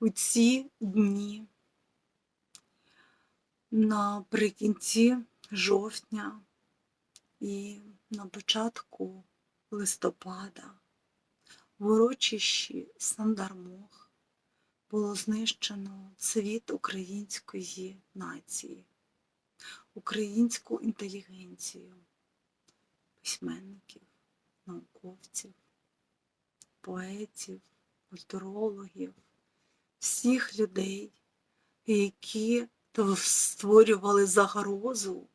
у ці дні. Наприкінці жовтня і на початку листопада в урочищі Сандармох було знищено цвіт української нації, українську інтелігенцію, письменників, науковців, поетів, культурологів, всіх людей, які створювали загрозу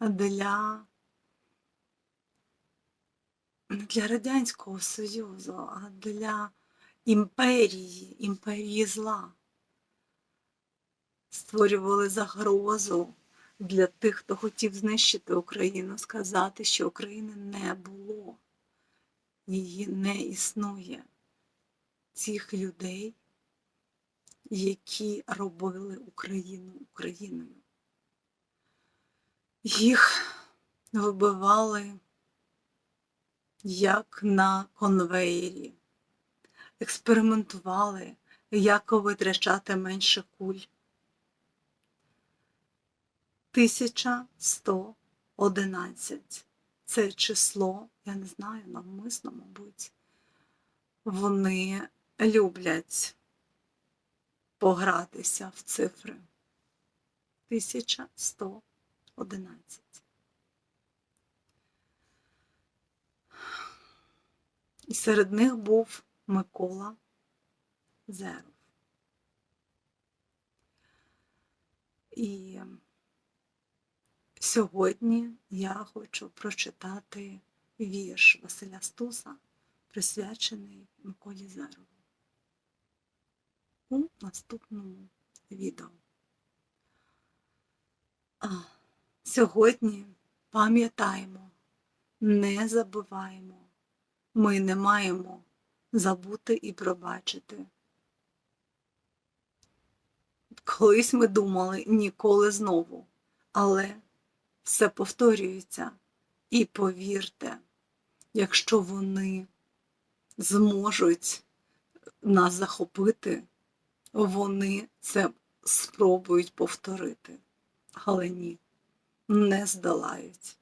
для, для Радянського Союзу, а для імперії, імперії зла. Створювали загрозу для тих, хто хотів знищити Україну, сказати, що України не було, її не існує. Цих людей, які робили Україну Україною. Їх вибивали як на конвеєрі, експериментували, як витрачати менше куль. 1111 це число, я не знаю, навмисно, мабуть, вони люблять погратися в цифри. 1111. І серед них був Микола Зеров. І сьогодні я хочу прочитати вірш Василя Стуса, присвячений Миколі Зерову у наступному відео. А, сьогодні пам'ятаємо, не забуваємо, ми не маємо забути і пробачити. Колись ми думали ніколи знову, але все повторюється. І повірте, якщо вони зможуть нас захопити, вони це спробують повторити. Але ні, не здолають.